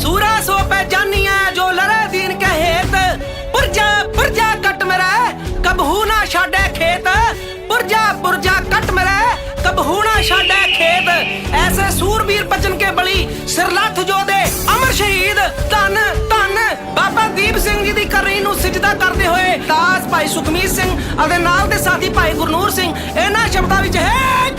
ਸੂਰਾ ਸੋ ਪੈ ਜਾਨੀਆਂ ਜੋ ਲੜੇ ਦੀਨ ਕੇ ਪੁਰਜਾ ਪੁਰਜਾ ਕੱਟ ਮਰੇ ਕਬਹੂ ਨਾ ਛਾੜੇ ਖੇਤ। ਪੁਰਜਾ ਪੁਰਜਾ ਕੱਟ ਮਰੇ ਕਬਹੂ ਨਾ ਛਾੜੇ ਖੇਤ। ਐਸੇ ਸੂਰਬੀਰ ਬਚਨ ਕੇ ਬਲੀ ਸਿਰਲੱਥ ਜੋ ਦੇ ਅਮਰ ਸ਼ਹੀਦ। ਧੰਨ ਧੰਨ, ਬਾਬਾ ਦੀਪ ਸਿੰਘ ਜੀ ਦੀ ਕਰੀ ਨੂੰ ਸਿਜਦਾ ਕਰਦੇ ਹੋਏ ਦਾਸ ਭਾਈ ਸੁਖਮੀਤ ਸਿੰਘ ਅਤੇ ਨਾਲ ਦੇ ਸਾਥੀ ਭਾਈ ਗੁਰਨੂਰ ਸਿੰਘ, ਇਹਨਾਂ ਸ਼ਬਦਾਂ ਵਿੱਚ ਹੈ